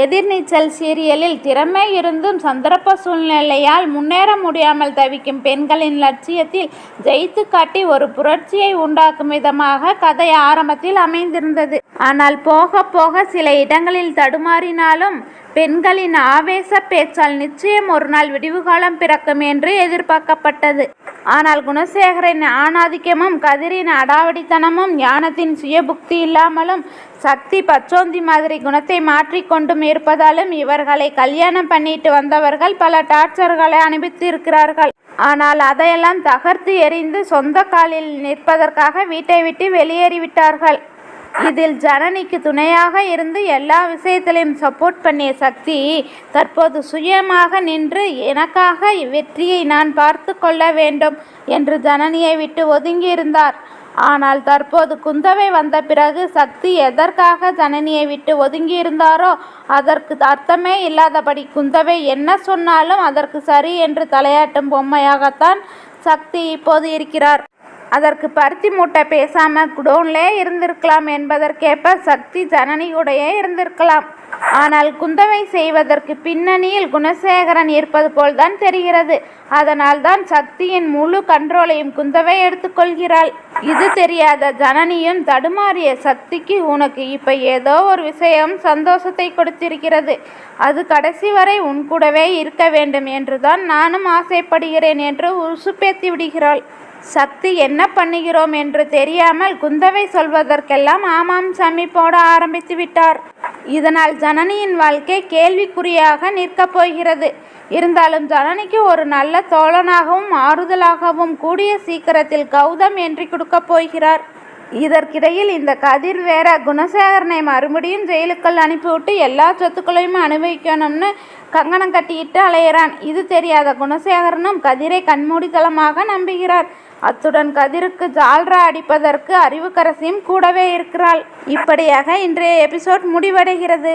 எதிர்நீச்சல் சீரியலில் திறமை இருந்தும் சந்தர்ப்ப சூழ்நிலையால் முன்னேற முடியாமல் தவிக்கும் பெண்களின் லட்சியத்தில் ஜெயித்து காட்டி ஒரு புரட்சியை உண்டாக்கும் விதமாக கதை ஆரம்பத்தில் அமைந்திருந்தது. ஆனால் போக போக சில இடங்களில் தடுமாறினாலும் பெண்களின் ஆவேச பேச்சால் நிச்சயம் ஒரு நாள் விடிவுகாலம் பிறக்கும் என்று எதிர்பார்க்கப்பட்டது. ஆனால் குணசேகரின் ஆணாதிக்கமும் கதிரின் அடாவடித்தனமும் ஞானத்தின் சுயபுக்தி இல்லாமலும் சக்தி பச்சோந்தி மாதிரி குணத்தை மாற்றிக்கொண்டும் இருப்பதாலும் இவர்களை கல்யாணம் பண்ணிட்டு வந்தவர்கள் பல டார்ச்சர்களை அனுபவித்திருக்கிறார்கள். ஆனால் அதையெல்லாம் தகர்த்து எறிந்து சொந்த காலில் நிற்பதற்காக வீட்டை விட்டு வெளியேறிவிட்டார்கள். இதில் ஜனனிக்கு துணையாக இருந்து எல்லா விஷயத்திலையும் சப்போர்ட் பண்ணிய சக்தி தற்போது சுயமாக நின்று எனக்காக வெற்றியை நான் பார்த்து கொள்ள வேண்டும் என்று ஜனனியை விட்டு ஒதுங்கியிருந்தார். ஆனால் தற்போது குந்தவை வந்த பிறகு சக்தி எதற்காக ஜனனியை விட்டு ஒதுங்கியிருந்தாரோ அதற்கு அர்த்தமே இல்லாதபடி குந்தவை என்ன சொன்னாலும் அதற்கு சரி என்று தலையாட்டும் பொம்மையாகத்தான் சக்தி இப்போது இருக்கிறார். அதற்கு பருத்தி மூட்டை பேசாமல் குடோன்லே இருந்திருக்கலாம் என்பதற்கேற்ப சக்தி ஜனனியுடைய இருந்திருக்கலாம். ஆனால் குந்தவை செய்வதற்கு பின்னணியில் குணசேகரன் இருப்பது போல்தான் தெரிகிறது. அதனால் தான் சக்தியின் முழு கண்ட்ரோலையும் குந்தவை எடுத்துக்கொள்கிறாள் இது தெரியாத ஜனனியும் தடுமாறிய சக்திக்கு உனக்கு இப்ப ஏதோ ஒரு விஷயம் சந்தோஷத்தை கொடுத்திருக்கிறது. அது கடைசி வரை உன் கூடவே இருக்க வேண்டும் என்றுதான் நானும் ஆசைப்படுகிறேன் என்று உசுப்பேத்தி விடுகிறாள். சக்தி என்ன பண்ணுகிறோம் என்று தெரியாமல் குந்தவை சொல்வதற்கெல்லாம் ஆமாம் சாமி போட ஆரம்பித்து விட்டார். இதனால் ஜனனியின் வாழ்க்கை கேள்விக்குறியாக நிற்கப் போகிறது. இருந்தாலும் ஜனனிக்கு ஒரு நல்ல தோழனாகவும் ஆறுதலாகவும் கூடிய சீக்கிரத்தில் கௌதம் என்று கொடுக்கப் போகிறார். இதற்கிடையில் இந்த கதிர் வேற குணசேகரனை மறுபடியும் ஜெயிலுக்குள் அனுப்பிவிட்டு எல்லா சொத்துக்களையும் அனுபவிக்கணும்னு கங்கணம் கட்டிக்கிட்டு அலையிறான். இது தெரியாத குணசேகரனும் கதிரை கண்மூடித்தனமாக நம்புகிறார். அத்துடன் கதிருக்கு ஜால்ரா அடிப்பதற்கு அறிவுக்கரசியும் கூடவே இருக்கிறாள். இப்படியாக இன்றைய எபிசோட் முடிவடைகிறது.